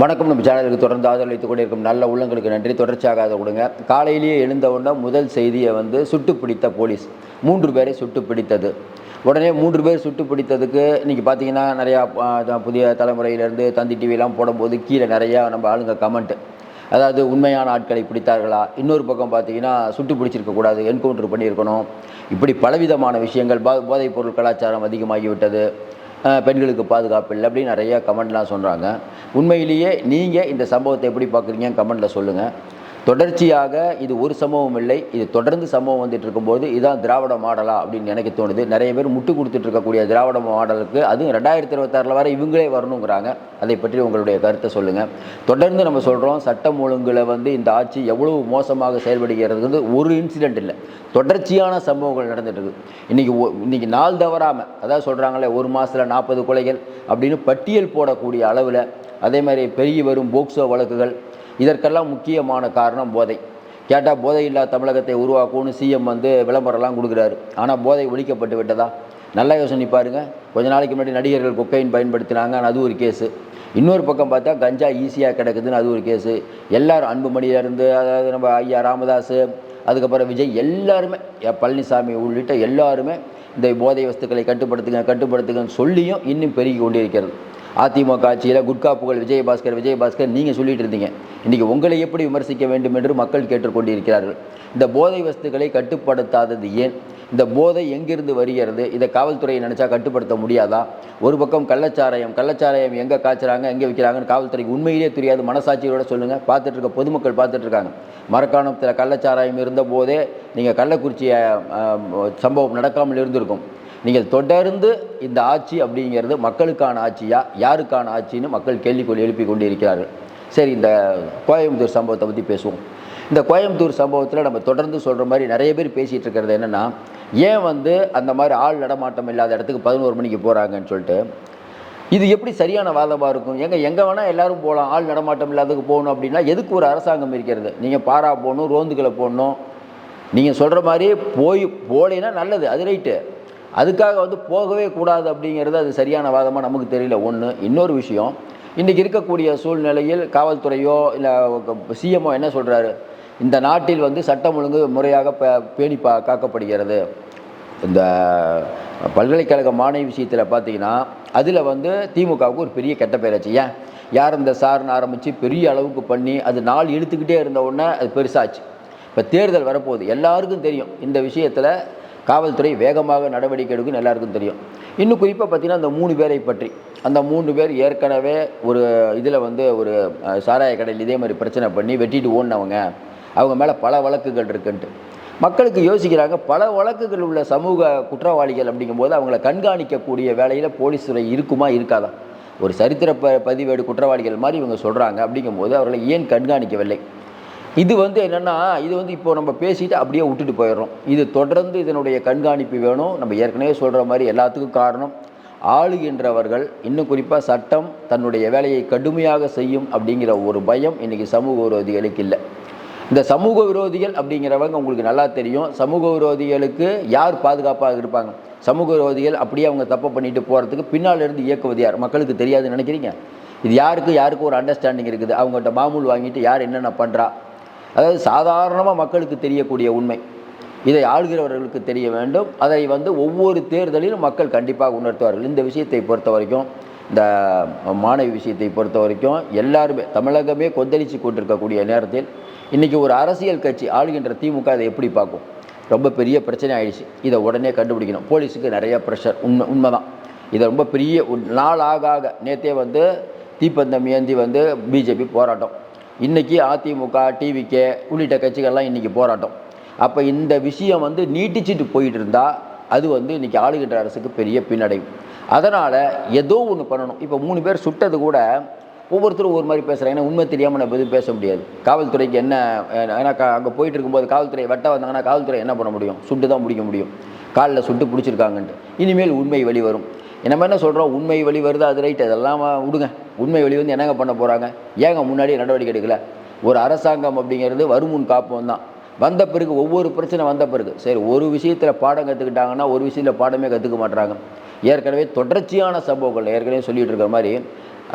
வணக்கம். நம்ம சேனலுக்கு தொடர்ந்து ஆதரவளித்துக் கொண்டிருக்கும் நல்ல உள்ளங்களுக்கு நன்றி. தொடர்ச்சியாக ஆதரவு கொடுங்க. காலையிலேயே எழுந்தவுடனே முதல் செய்தியை வந்து சுட்டு பிடித்த போலீஸ். மூன்று பேரை சுட்டு பிடித்தது உடனே மூன்று பேர் சுட்டு பிடித்ததுக்கு இன்றைக்கி பார்த்தீங்கன்னா நிறையா புதிய தலைமுறையிலேருந்து தந்தி டிவிலாம் போடும்போது கீழே நிறையா நம்ம ஆளுங்க கமெண்ட்டு அதாவது உண்மையான ஆட்களை பிடித்தார்களா? இன்னொரு பக்கம் பார்த்தீங்கன்னா சுட்டு பிடிச்சிருக்கக்கூடாது என்கவுண்டர் பண்ணியிருக்கணும். இப்படி பலவிதமான விஷயங்கள் பா போதைப் பொருள் கலாச்சாரம் அதிகமாகிவிட்டது. பெண்களுக்கு பாதுகாப்பு இல்லை அப்படின்னு நிறைய கமெண்ட்லாம் சொல்கிறாங்க உண்மையிலேயே நீங்கள் இந்த சம்பவத்தை எப்படி பார்க்குறீங்க கமெண்ட்டில் சொல்லுங்கள் தொடர்ச்சியாக இது ஒரு சம்பவம் இல்லை. இது தொடர்ந்து சம்பவம் வந்துட்டு இருக்கும்போது இதுதான் திராவிட மாடலா அப்படின்னு எனக்கு தோணுது. நிறைய பேர் முட்டு கொடுத்துட்டு இருக்கக்கூடிய திராவிட மாடலுக்கு அதுவும் ரெண்டாயிரத்தி இருபத்தாறில் வர இவங்களே வரணுங்கிறாங்க. அதை பற்றி உங்களுடைய கருத்தை சொல்லுங்கள் தொடர்ந்து நம்ம சொல்கிறோம் சட்டம் ஒழுங்குல வந்து இந்த ஆட்சி எவ்வளவு மோசமாக செயல்படுகிறது வந்து ஒரு இன்சிடென்ட் இல்லை. தொடர்ச்சியான சம்பவங்கள் நடந்துட்டு இருக்கு. இன்றைக்கி இன்றைக்கி நாள் தவறாமல் அதாவது சொல்கிறாங்களே ஒரு மாதத்தில் நாற்பது கொலைகள் அப்படின்னு பட்டியல் போடக்கூடிய அளவில் அதே மாதிரி பெருகி வரும் போக்சோ வழக்குகள் இதற்கெல்லாம் முக்கியமான காரணம் போதை. கேட்டால் போதை இல்லா தமிழகத்தை உருவாக்கும்னு சிஎம் வந்து விளம்பரம்லாம் கொடுக்குறாரு. ஆனால் போதை ஒழிக்கப்பட்டு விட்டதா? நல்லா யோசனை பாருங்க. கொஞ்ச நாளைக்கு முன்னாடி நடிகர்கள் கொக்கையின் பயன்படுத்தினாங்க. ஆனால் அது ஒரு கேஸு இன்னொரு பக்கம் பார்த்தா கஞ்சா ஈஸியாக கிடக்குதுன்னு அது ஒரு கேஸு எல்லாரும் அன்புமணியிலேருந்து அதாவது நம்ம ஐயா ராமதாஸ் அதுக்கப்புறம் விஜய் எல்லாருமே பழனிசாமி உள்ளிட்ட எல்லாருமே இந்த போதை வஸ்துக்களை கட்டுப்படுத்துங்க கட்டுப்படுத்துங்கன்னு சொல்லியும் இன்னும் பெருகி கொண்டிருக்கிறது. அதிமுக ஆட்சியில் குட்கா புகழ் விஜயபாஸ்கர் விஜயபாஸ்கர் நீங்கள் சொல்லிட்டு இருந்தீங்க. இன்றைக்கி உங்களை எப்படி விமர்சிக்க வேண்டும் என்று மக்கள் கேட்டுக்கொண்டிருக்கிறார்கள். இந்த போதை வஸ்துக்களை கட்டுப்படுத்தாதது ஏன்? இந்த போதை எங்கிருந்து வருகிறது? இதை காவல்துறையை நினச்சா கட்டுப்படுத்த முடியாதா? ஒரு பக்கம் கள்ளச்சாராயம் கள்ளச்சாராயம் எங்கே காய்ச்சறாங்க எங்கே விற்கிறாங்கன்னு காவல்துறைக்கு உண்மையிலே தெரியாது. மனசாட்சியோட சொல்லுங்கள் பார்த்துட்டு இருக்க பொதுமக்கள் பார்த்துட்டு இருக்காங்க. மரக்காணத்தில் கள்ளச்சாராயம் இருந்த போதே நீங்கள் கள்ளக்குறிச்சி சம்பவம் நடக்காமல் இருந்திருக்கும். நீங்கள் தொடர்ந்து இந்த ஆட்சி அப்படிங்கிறது மக்களுக்கான ஆட்சியா யாருக்கான ஆட்சின்னு மக்கள் கேள்விக்குள் எழுப்பி கொண்டு இருக்கிறார்கள் சரி இந்த கோயம்புத்தூர் சம்பவத்தை பற்றி பேசுவோம். இந்த கோயம்புத்தூர் சம்பவத்தில் நம்ம தொடர்ந்து சொல்கிற மாதிரி நிறைய பேர் பேசிகிட்டு இருக்கிறது என்னென்னா ஏன் வந்து அந்த மாதிரி ஆள் நடமாட்டம் இல்லாத இடத்துக்கு பதினோரு மணிக்கு போகிறாங்கன்னு சொல்லிட்டு இது எப்படி சரியான வாதமாக இருக்கும்? எங்கே எங்கே வேணால் எல்லாரும் போகலாம் ஆள் நடமாட்டம் இல்லாததுக்கு போகணும் அப்படின்னா எதுக்கு ஒரு அரசாங்கம் இருக்கிறது? நீங்கள் பாரா போகணும் ரோந்துக்களை போடணும். நீங்கள் சொல்கிற மாதிரி போய் போலேன்னா நல்லது அது ரைட்டு அதுக்காக வந்து போகவே கூடாது அப்படிங்கிறது அது சரியான வாதமாக நமக்கு தெரியல. ஒன்று இன்னொரு விஷயம் இன்றைக்கி இருக்கக்கூடிய சூழ்நிலையில் காவல்துறையோ இல்லை சிஎம்ஓ என்ன சொல்கிறாரு இந்த நாட்டில் வந்து சட்டம் ஒழுங்கு முறையாக ப- பேணி பா காக்கப்படுகிறது. இந்த பல்கலைக்கழக மாணவி விஷயத்தில் பார்த்தீங்கன்னா அதில் வந்து திமுகவுக்கு ஒரு பெரிய கெட்ட பேராச்சு. ஏன்? யார் இந்த சார்னு ஆரம்பித்து பெரிய அளவுக்கு பண்ணி அது நாள் இழுத்துக்கிட்டே இருந்த உடனே அது பெருசாச்சு. இப்போ தேர்தல் வரப்போகுது. எல்லாருக்கும் தெரியும். இந்த விஷயத்தில் காவல்துறை வேகமாக நடவடிக்கை எடுக்கும் எல்லாருக்கும் தெரியும். இன்னும் குறிப்பாக பார்த்தீங்கன்னா அந்த மூணு பேரை பற்றி. அந்த மூணு பேர் ஏற்கனவே ஒரு இதில் வந்து ஒரு சாராய கடையில் இதே மாதிரி பிரச்சனை பண்ணி வெட்டிட்டு ஓடினவங்க. அவங்க மேலே பல வழக்குகள் இருக்குன்ட்டு. மக்களுக்கு யோசிக்கிறாங்க பல வழக்குகள் உள்ள சமூக குற்றவாளிகள் அப்படிங்கும்போது அவங்கள கண்காணிக்கக்கூடிய வேலையில் போலீஸ் துறை இருக்குமா இருக்காதா? ஒரு சரித்திர ப பதிவேடு குற்றவாளிகள் மாதிரி இவங்க சொல்கிறாங்க அப்படிங்கும்போது அவர்களை ஏன் கண்காணிக்கவில்லை? இது வந்து என்னென்னா இது வந்து இப்போ நம்ம பேசிட்டு அப்படியே விட்டுட்டு போயிடுறோம். இது தொடர்ந்து இதனுடைய கண்காணிப்பு வேணும். நம்ம ஏற்கனவே சொல்கிற மாதிரி எல்லாத்துக்கும் காரணம் ஆளுகின்றவர்கள் இன்னும் குறிப்பாக சட்டம் தன்னுடைய வேலையை கடுமையாக செய்யும் அப்படிங்கிற ஒரு பயம் இன்றைக்கி சமூக விரோதிகளுக்கு இல்லை. இந்த சமூக விரோதிகள் அப்படிங்கிறவங்க உங்களுக்கு நல்லா தெரியும். சமூக விரோதிகளுக்கு யார் பாதுகாப்பாக இருப்பாங்க? சமூக விரோதிகள் அப்படியே அவங்க தப்பு பண்ணிட்டு போகிறதுக்கு பின்னால் இருந்து இயக்குவது யார்? மக்களுக்கு தெரியாதுன்னு நினைக்கிறீங்க? இது யாருக்கு யாருக்கு ஒரு அண்டர்ஸ்டாண்டிங் இருக்குது? அவங்கள்ட்ட மாமூல் வாங்கிட்டு யார் என்னென்ன பண்ணுறா அதாவது சாதாரணமாக மக்களுக்கு தெரியக்கூடிய உண்மை. இதை ஆளுகிறவர்களுக்கு தெரிய வேண்டும். அதை வந்து ஒவ்வொரு தேர்தலிலும் மக்கள் கண்டிப்பாக உணர்த்துவார்கள். இந்த விஷயத்தை பொறுத்த வரைக்கும் இந்த மாணவி விஷயத்தை பொறுத்த வரைக்கும் எல்லாருமே தமிழகமே கொந்தளித்து கொண்டிருக்கக்கூடிய நேரத்தில் இன்றைக்கி ஒரு அரசியல் கட்சி ஆளுகின்ற திமுக இதை எப்படி பார்க்கும்? ரொம்ப பெரிய பிரச்சனை ஆயிடுச்சு. இதை உடனே கண்டுபிடிக்கணும். போலீஸுக்கு நிறைய ப்ரெஷர் உண்மை உண்மைதான். இதை ரொம்ப பெரிய நாள் ஆக ஆக நேற்றே வந்து தீப்பந்தம் ஏந்தி வந்து பிஜேபி போராட்டம். இன்றைக்கி அதிமுக டிவிகே உள்ளிட்ட கட்சிகள்லாம் இன்றைக்கி போராட்டம். அப்போ இந்த விஷயம் வந்து நீட்டிச்சிட்டு போயிட்டு இருந்தால் அது வந்து இன்றைக்கி ஆளுகின்ற அரசுக்கு பெரிய பின்னடைவு. அதனால் ஏதோ ஒன்று பண்ணணும். இப்போ மூணு பேர் சுட்டது கூட ஒவ்வொருத்தரும் ஒரு மாதிரி பேசுகிறாங்க ஏன்னா உண்மை தெரியாமல் நம்ம எதுவும் பேச முடியாது. காவல்துறைக்கு என்ன ஏன்னா அங்கே போயிட்டு இருக்கும்போது காவல்துறை வெட்ட வந்தாங்கன்னா காவல்துறை என்ன பண்ண முடியும்? சுட்டு தான் முடிக்க முடியும். காலில் சுட்டு பிடிச்சிருக்காங்கன்ட்டு. இனிமேல் உண்மை வெளிவரும். நம்ம என்ன சொல்கிறோம் உண்மை வெளி வருது அது ரைட் அதெல்லாம் விடுங்க. உண்மை வெளி வந்து என்னங்க பண்ண போகிறாங்க ஏங்க முன்னாடி நடவடிக்கை எடுக்கல? ஒரு அரசாங்கம் அப்படிங்கிறது வருமுன் காப்போம் தான். வந்த பிறகு ஒவ்வொரு பிரச்சனை வந்த பிறகு. சரி ஒரு விஷயத்தில் பாடம் கற்றுக்கிட்டாங்கன்னா ஒரு விஷயத்தில் பாடமே கற்றுக்க மாட்றாங்க. ஏற்கனவே தொடர்ச்சியான சம்பவங்கள் ஏற்கனவே சொல்லிகிட்டு இருக்கிற மாதிரி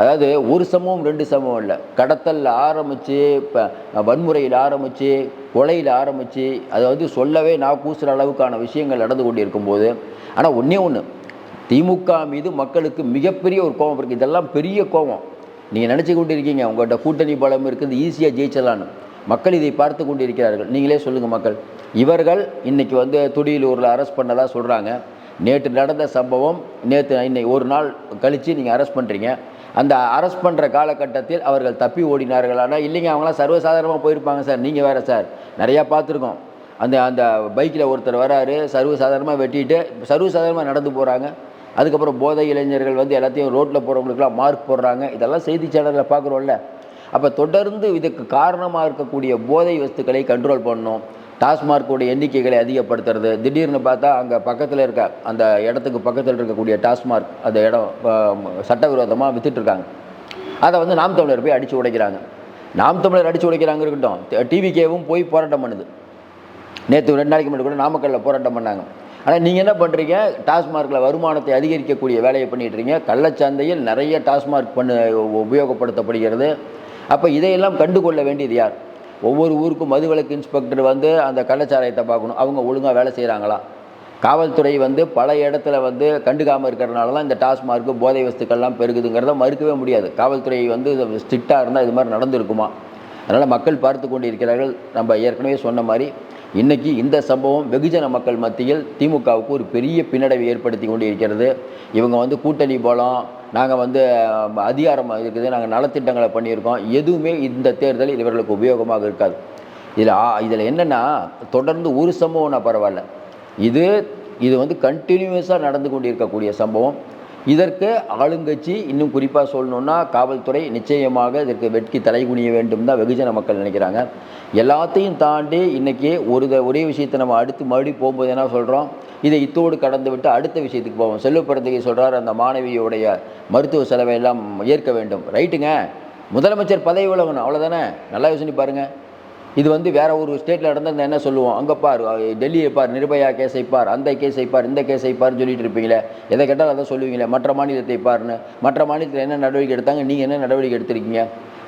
அதாவது ஒரு சமூகம் ரெண்டு சமூகம் இல்லை. கடத்தலில் ஆரம்பித்து இப்போ வன்முறையில் ஆரம்பித்து கொலையில் ஆரம்பித்து அதை வந்து சொல்லவே நான் கூசுகிற அளவுக்கான விஷயங்கள் நடந்து கொண்டு இருக்கும்போது ஆனால் ஒன்றே ஒன்று திமுக மீது மக்களுக்கு மிகப்பெரிய ஒரு கோபம் இருக்குது இதெல்லாம் பெரிய கோபம். நீங்கள் நினச்சி கொண்டு இருக்கீங்க உங்கள்கிட்ட கூட்டணி பலம் இருக்குது ஈஸியாக ஜெயிச்சலான்னு மக்கள் இதை பார்த்து கொண்டு இருக்கிறார்கள் நீங்களே சொல்லுங்கள் மக்கள். இவர்கள் இன்றைக்கி வந்து துடியலூரில் அரெஸ்ட் பண்ணதாக சொல்கிறாங்க நேற்று நடந்த சம்பவம் நேற்று இன்னைக்கு ஒரு நாள் கழித்து நீங்கள் அரெஸ்ட் பண்ணுறீங்க அந்த அரெஸ்ட் பண்ணுற காலகட்டத்தில் அவர்கள் தப்பி ஓடினார்களானா இல்லைங்க அவங்களாம் சர்வசாதாரணமாக போயிருப்பாங்க சார். நீங்கள் வேறு சார். நிறையா பார்த்துருக்கோம். அந்த அந்த பைக்கில் ஒருத்தர் வராரு சர்வசாதாரணமாக வெட்டிட்டு சர்வசாதாரணமாக நடந்து போகிறாங்க அதுக்கப்புறம் போதை இளைஞர்கள் வந்து எல்லாத்தையும் ரோட்டில் போகிறவங்களுக்குலாம் மார்க் போடுறாங்க. இதெல்லாம் செய்தி சேனலில் பார்க்குறோம்ல. அப்போ தொடர்ந்து இதுக்கு காரணமாக இருக்கக்கூடிய போதை வஸ்துக்களை கண்ட்ரோல் பண்ணணும். டாஸ்மார்க்கோட எண்ணிக்கைகளை அதிகப்படுத்துறது. திடீர்னு பார்த்தா அங்கே பக்கத்தில் இருக்க அந்த இடத்துக்கு பக்கத்தில் இருக்கக்கூடிய டாஸ்மார்க் அந்த இடம் சட்டவிரோதமாக விற்றுட்ருக்காங்க அதை வந்து நாம் தமிழர் போய் அடித்து உடைக்கிறாங்க. நாம் தமிழர் அடித்து உடைக்கிறாங்க இருக்கட்டும். டிவிகேவும் போய் போராட்டம் பண்ணுது. நேற்று ரெண்டு நாளைக்கு முன்னாடி கூட நாமக்கல்லில் போராட்டம் பண்ணாங்க. ஆனால் நீங்கள் என்ன பண்ணுறீங்க டாஸ்மார்க்கில் வருமானத்தை அதிகரிக்கக்கூடிய வேலையை பண்ணிட்டு கள்ளச்சந்தையில் நிறைய டாஸ்மார்க் பண்ணு உபயோகப்படுத்தப்படுகிறது. அப்போ இதையெல்லாம் கண்டுகொள்ள வேண்டியது யார்? ஒவ்வொரு ஊருக்கும் மதுவிலக்கு இன்ஸ்பெக்டர் வந்து அந்த கள்ளச்சாராயத்தை பார்க்கணும். அவங்க ஒழுங்காக வேலை செய்கிறாங்களா காவல்துறை வந்து பல இடத்துல வந்து கண்டுக்காமல் இருக்கிறனால தான் இந்த டாஸ்மார்க்கு போதை வஸ்துக்கள்லாம் பெருகுதுங்கிறத மறுக்கவே முடியாது. காவல்துறை வந்து ஸ்ட்ரிக்டாக இருந்தால் இது மாதிரி நடந்திருக்குமா? அதனால் மக்கள் பார்த்து கொண்டு இருக்கிறார்கள் நம்ம ஏற்கனவே சொன்ன மாதிரி இன்றைக்கி இந்த சம்பவம் வெகுஜன மக்கள் மத்தியில் திமுகவுக்கு ஒரு பெரிய பின்னடைவை ஏற்படுத்தி கொண்டு இருக்கிறது இவங்க வந்து கூட்டணி போலாம் நாங்கள் வந்து அதிகாரம் இருக்குது நாங்கள் நலத்திட்டங்களை பண்ணியிருக்கோம். எதுவுமே இந்த தேர்தலில் இவர்களுக்கு உபயோகமாக இருக்காது. இதில் இதில் என்னென்னா தொடர்ந்து ஒரு சம்பவம்னா பரவாயில்ல. இது இது வந்து கண்டினியூஸாக நடந்து கொண்டிருக்கக்கூடிய சம்பவம். இதற்கு ஆளுங்கட்சி இன்னும் குறிப்பாக சொல்லணுன்னா காவல்துறை நிச்சயமாக இதற்கு வெட்கி தலைகுனிய வேண்டும் தான் வெகுஜன மக்கள் நினைக்கிறாங்க. எல்லாத்தையும் தாண்டி இன்றைக்கி ஒரு த- ஒரே விஷயத்தை நம்ம அடுத்து மறுபடியும் போகும்போது என்ன சொல்கிறோம் இதை இத்தோடு கடந்து விட்டு அடுத்த விஷயத்துக்கு போவோம். செல்வப்பிறந்தகை சொல்கிறார் அந்த மாணவியுடைய மருத்துவ செலவை எல்லாம் ஏற்க வேண்டும். ரைட்டுங்க. முதலமைச்சர் பதவி விலகணும். அவ்வளோதானே நல்லா யோசனை பாருங்கள் இது வந்து வேறு ஒரு ஸ்டேட்டில் நடந்தால் என்ன சொல்லுவோம்? அங்கே பார் டெல்லியை பார் நிர்பயா கேஸை பார் அந்த கேஸை பார் இந்த கேஸை பார் சொல்லிட்டு இருப்பீங்களே. எதை கேட்டாலும் அதை சொல்லுவீங்களே. மற்ற மாநிலத்தை பாருன்னு. மற்ற மாநிலத்தில் என்ன நடவடிக்கை எடுத்தாங்க? நீங்கள் என்ன நடவடிக்கை எடுத்திருக்கீங்க?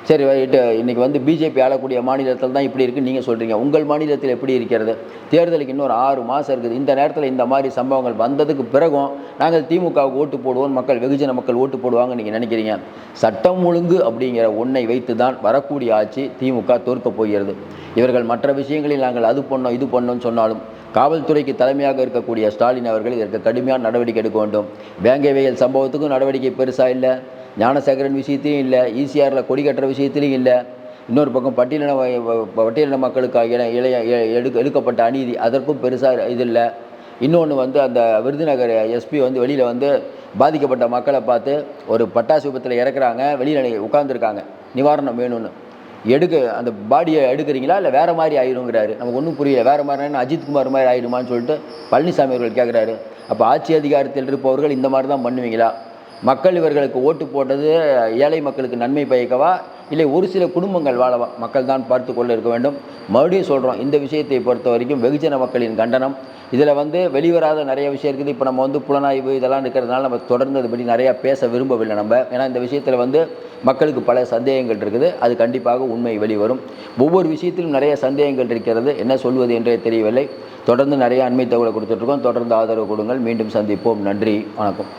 சரி ரைட்டு வந்து பிஜேபி ஆளக்கூடிய மாநிலத்தில் தான் இப்படி இருக்குன்னு நீங்கள் சொல்கிறீங்க உங்கள் மாநிலத்தில் எப்படி இருக்கிறது? தேர்தலுக்கு இன்னொரு ஆறு மாதம் இருக்குது. இந்த நேரத்தில் இந்த மாதிரி சம்பவங்கள் வந்ததுக்கு பிறகும் நாங்கள் திமுகவுக்கு ஓட்டு போடுவோம். மக்கள் வெகுஜன மக்கள் ஓட்டு போடுவாங்க நீங்கள் நினைக்கிறீங்க. சட்டம் ஒழுங்கு அப்படிங்கிற ஒன்றை வைத்து தான் வரக்கூடிய ஆட்சி திமுக தோற்கப் போகிறது. இவர்கள் மற்ற விஷயங்களில் நாங்கள் அது பண்ணோம் இது பண்ணோம்னு சொன்னாலும் காவல்துறைக்கு தலைமையாக இருக்கக்கூடிய ஸ்டாலின் அவர்கள் இதற்கு கடுமையான நடவடிக்கை எடுக்க வேண்டும். வேங்கைவயல் சம்பவத்துக்கும் நடவடிக்கை பெருசாக இல்லை. ஞானசேகரன் விஷயத்தையும் இல்லை ஈசிஆரில் கொடி கட்டுற விஷயத்துலையும் இல்லை. இன்னொரு பக்கம் பட்டியலின பட்டியலின மக்களுக்காக இளைய எ- எடுக்க எடுக்கப்பட்ட அநீதி அதற்கும் பெருசாக இது இல்லை. இன்னொன்று வந்து அந்த விருதுநகர் எஸ்பி வந்து வெளியில் வந்து பாதிக்கப்பட்ட மக்களை பார்த்து ஒரு பட்டாசு விபத்தில் இறக்குறாங்க வெளியில் உட்காந்துருக்காங்க நிவாரணம் வேணும்னு. எடுக்க அந்த பாடியை எடுக்கிறீங்களா இல்லை வேறு மாதிரி ஆயிடுங்கிறாரு நமக்கு ஒன்றும் புரியல. வேறு மாதிரி அஜித்குமார் மாதிரி ஆயிடுமான்னு சொல்லிட்டு பழனிசாமி அவர்கள் கேட்குறாரு அப்போ ஆட்சி அதிகாரத்தில் இருப்பவர்கள் இந்த மாதிரி தான் பண்ணுவீங்களா? மக்கள் இவர்களுக்கு ஓட்டு போட்டது ஏழை மக்களுக்கு நன்மை பயக்கவா? இல்லை ஒரு சில குடும்பங்கள் வாழவா? மக்கள் தான் பார்த்து கொள்ள இருக்க வேண்டும். மறுபடியும் சொல்கிறோம் இந்த விஷயத்தை பொறுத்த வரைக்கும் வெகுஜன மக்களின் கண்டனம். இதில் வந்து வெளிவராத நிறைய விஷயம் இருக்குது. இப்போ நம்ம வந்து புலனாய்வு இதெல்லாம் இருக்கிறதுனால நம்ம தொடர்ந்து அதை பற்றி நிறையா பேச விரும்பவில்லை நம்ம. ஏன்னா இந்த விஷயத்தில் வந்து மக்களுக்கு பல சந்தேகங்கள் இருக்குது. அது கண்டிப்பாக உண்மை வெளிவரும். ஒவ்வொரு விஷயத்திலும் நிறைய சந்தேகங்கள் இருக்கிறது. என்ன சொல்வது என்றே தெரியவில்லை. தொடர்ந்து நிறைய அண்மை தகவலை கொடுத்துட்ருக்கோம் தொடர்ந்து ஆதரவு கொடுங்கள். மீண்டும் சந்திப்போம். நன்றி. வணக்கம்.